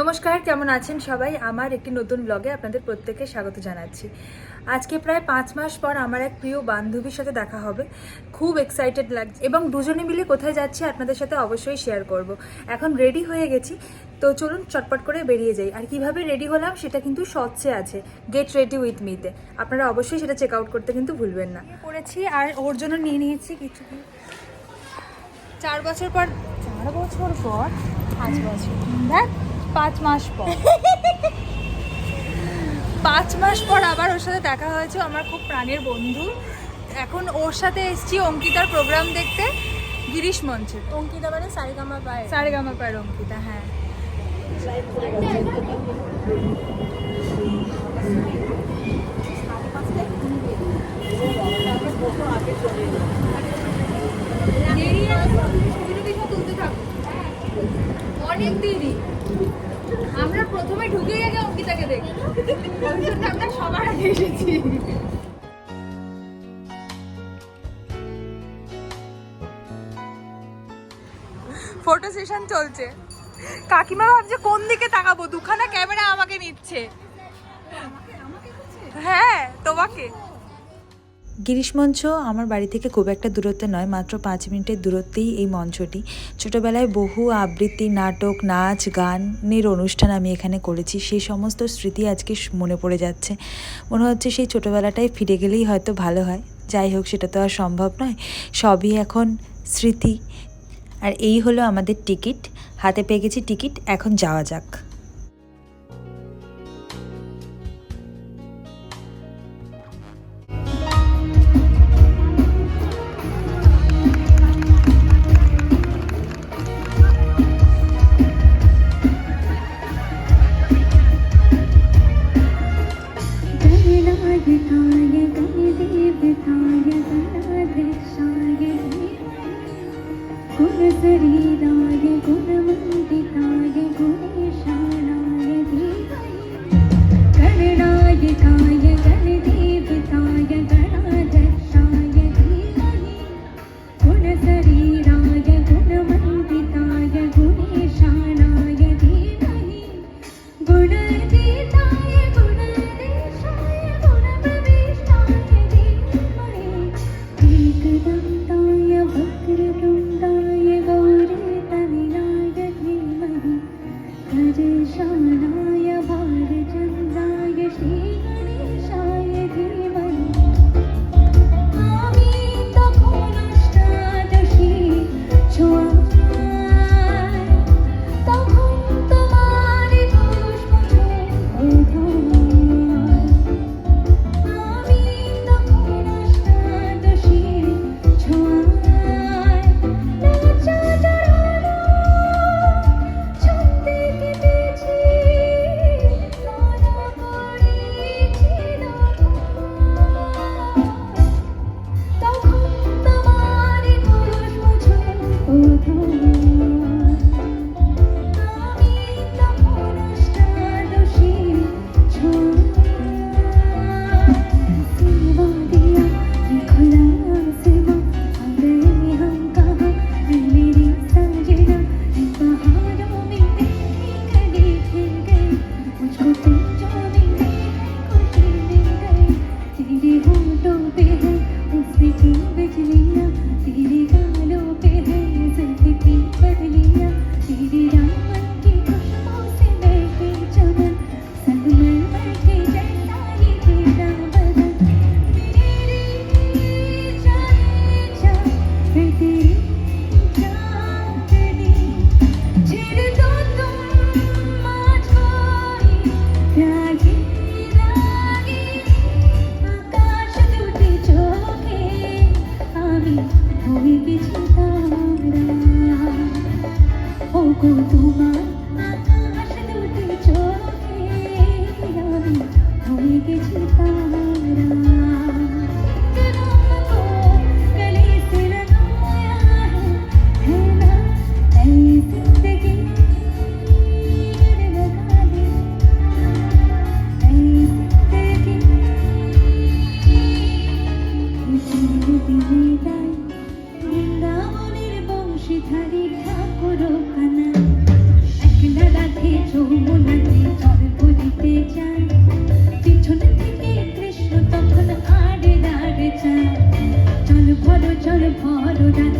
নমস্কার, কেমন আছেন সবাই? আমার একটি নতুন ব্লগে আপনাদের প্রত্যেককে স্বাগত জানাচ্ছি। আজকে প্রায় পাঁচ মাস পর আমার এক প্রিয় বান্ধবীর সাথে দেখা হবে। খুব এক্সাইটেড লাগছে এবং দুজনে মিলে কোথায় যাচ্ছি আপনাদের সাথে অবশ্যই শেয়ার করব। এখন রেডি হয়ে গেছি, তো চলুন চটপট করে বেরিয়ে যাই। আর কীভাবে রেডি হলাম সেটা কিন্তু শর্টসে আছে গেট রেডি উইথ মিতে আপনারা অবশ্যই সেটা চেক আউট করতে কিন্তু ভুলবেন না। পড়েছি আর ওর জন্য নিয়ে নিয়েছি কিছু চার বছর পর, চার বছর পর? পাঁচ বছর। দেখ পাঁচ মাস পর। পাঁচ মাস পর আবার ওর সাথে দেখা হয়েছে আমার খুব প্রাণের বন্ধু। এখন ওর সাথে এসেছি অঙ্কিতার প্রোগ্রাম দেখতে গিরিশ মঞ্চে। অঙ্কিতা মানে সারেগামা পায় সারেগামা পার অঙ্কিতা হ্যাঁ। দেরি আছে, ছবিটা পিছনে তুলতে থাকো। অনেক দেরি আমরা প্রথমে ঢুকে আগে অঙ্কিতাকে দেখি। আমরা সবার আগে এসেছি। ফটো সেশন চলছে। কাকিমা ভাবছে কোন দিকে তাকাবো? দুখানা ক্যামেরা আমাকে নিচ্ছে। হ্যাঁ তোমাকে। গিরিশ মঞ্চ আমার বাড়ি থেকে খুব একটা দূরত্বে নয়, মাত্র পাঁচ মিনিটের দূরত্বেই এই মঞ্চটি। ছোটোবেলায় বহু আবৃত্তি, নাটক, নাচ গানের অনুষ্ঠান আমি এখানে করেছি। সেই সমস্ত স্মৃতি আজকে মনে পড়ে যাচ্ছে। মনে হচ্ছে সেই ছোটোবেলাটায় ফিরে গেলেই হয়তো ভালো হয়। যাই হোক, সেটা তো আর সম্ভব নয়। সবই এখন স্মৃতি। আর এই হলো আমাদের টিকিট। হাতে পেয়ে গেছি টিকিট। এখন যাওয়া যাক।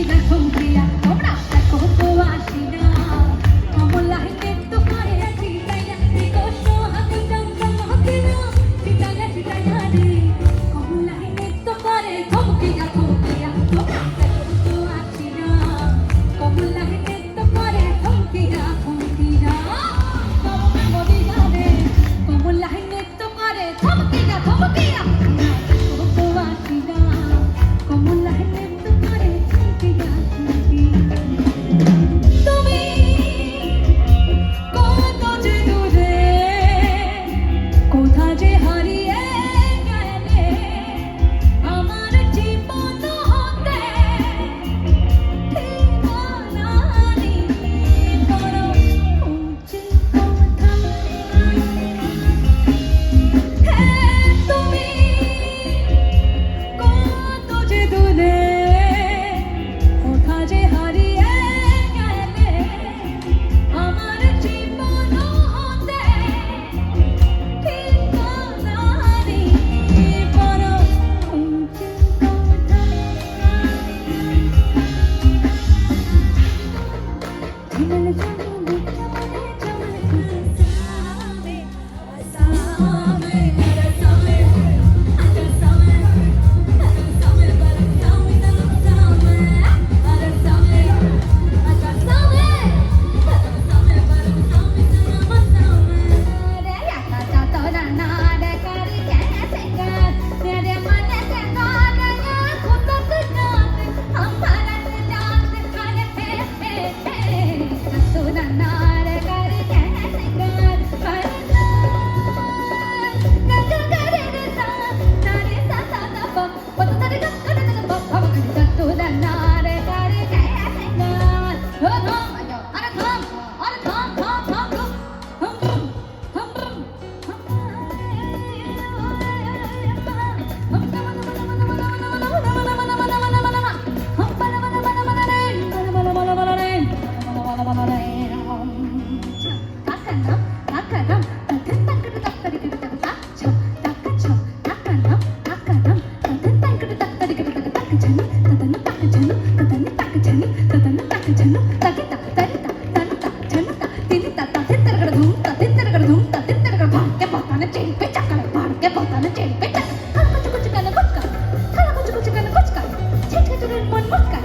sigas sonriendo. มันมันมาก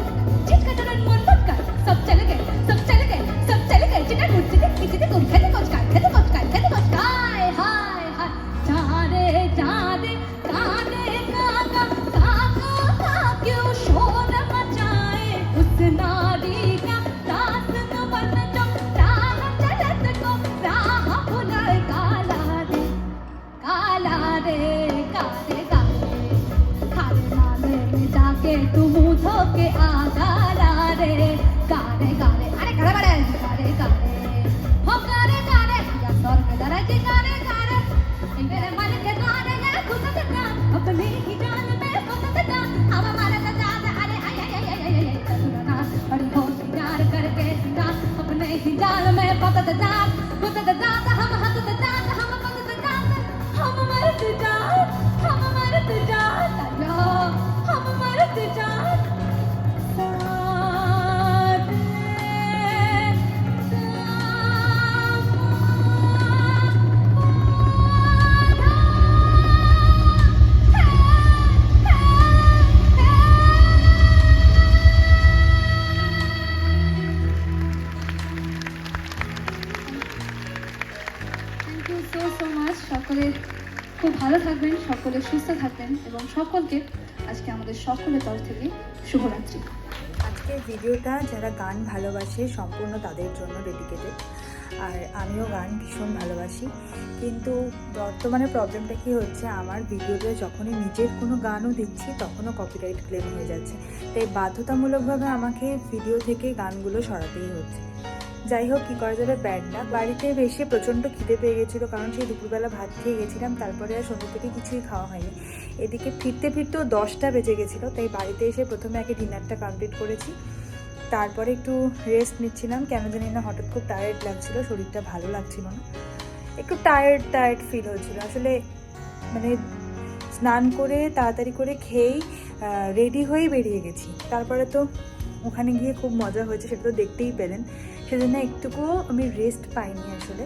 उठो के रे गाने गाने, अरे खड़े खड़े गाने गाने। हो गाने गाने। या सर के दर के मेरे मन के खुद से अपने ही जान खुद से हम हमारे तो अरे हो सिंगार करके अपने ही जान में खुद से हम से हम से हम मर খুব ভালো থাকবেন, সকলে সুস্থ থাকবেন এবং সকলকে আজকে আমাদের সকলের তরফ থেকে শুভরাত্রি। আজকের ভিডিওটা যারা গান ভালোবাসে সম্পূর্ণ তাদের জন্য ডেডিকেটেড আর আমিও গান ভীষণ ভালোবাসি। কিন্তু বর্তমানে প্রবলেমটা কি হচ্ছে, আমার ভিডিওতে যখনই নিজের কোনো গানও দিচ্ছি তখনও কপিরাইট ক্লেম হয়ে যাচ্ছে। তাই বাধ্যতামূলকভাবে আমাকে ভিডিও থেকে গানগুলো সরাতেই হচ্ছে। যাই হোক, কী করা যাবে? ব্যাড না বাড়িতে এসে প্রচণ্ড খিদে পেয়ে গেছিল, কারণ সেই দুপুরবেলা ভাত খেয়ে গেছিলাম, তারপরে আর সন্ধ্যে থেকে কিছুই খাওয়া হয়নি। এদিকে ফিরতে ফিরতেও দশটা বেজে গেছিল, তাই বাড়িতে এসে প্রথমে আগে ডিনারটা কমপ্লিট করেছি। তারপরে একটু রেস্ট নিচ্ছিলাম, কেন জানি না, হঠাৎ খুব টায়ার্ড লাগছিল, শরীরটা ভালো লাগছিল না। একটু টায়ার্ড টায়ার্ড ফিল হচ্ছিল। আসলে মানে স্নান করে তাড়াতাড়ি করে খেয়েই রেডি হয়েই বেরিয়ে গেছি। তারপরে তো ওখানে গিয়ে খুব মজা হয়েছে, সেটা তো দেখতেই পেলেন। সেজন্য একটুকুও আমি রেস্ট পাইনি আসলে।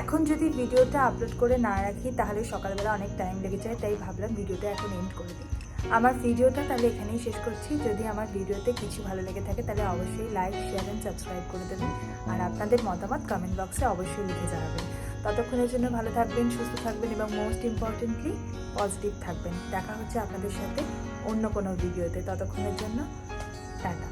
এখন যদি ভিডিওটা আপলোড করে না রাখি, তাহলে সকালবেলা অনেক টাইম লেগে যায়, তাই ভাবলাম ভিডিওটা এখন এন্ড করে দিই। আমার ভিডিওটা তাহলে এখানেই শেষ করছি। যদি আমার ভিডিওতে কিছু ভালো লেগে থাকে, তাহলে অবশ্যই লাইক শেয়ার অ্যান্ড সাবস্ক্রাইব করে দেবেন। আর আপনাদের মতামত কমেন্ট বক্সে অবশ্যই লিখে জানাবেন। ততক্ষণের জন্য ভালো থাকবেন, সুস্থ থাকবেন এবং মোস্ট ইম্পর্টেন্টলি পজিটিভ থাকবেন। দেখা হচ্ছে আপনাদের সাথে অন্য কোনো ভিডিওতে ততক্ষণের জন্য টাটা।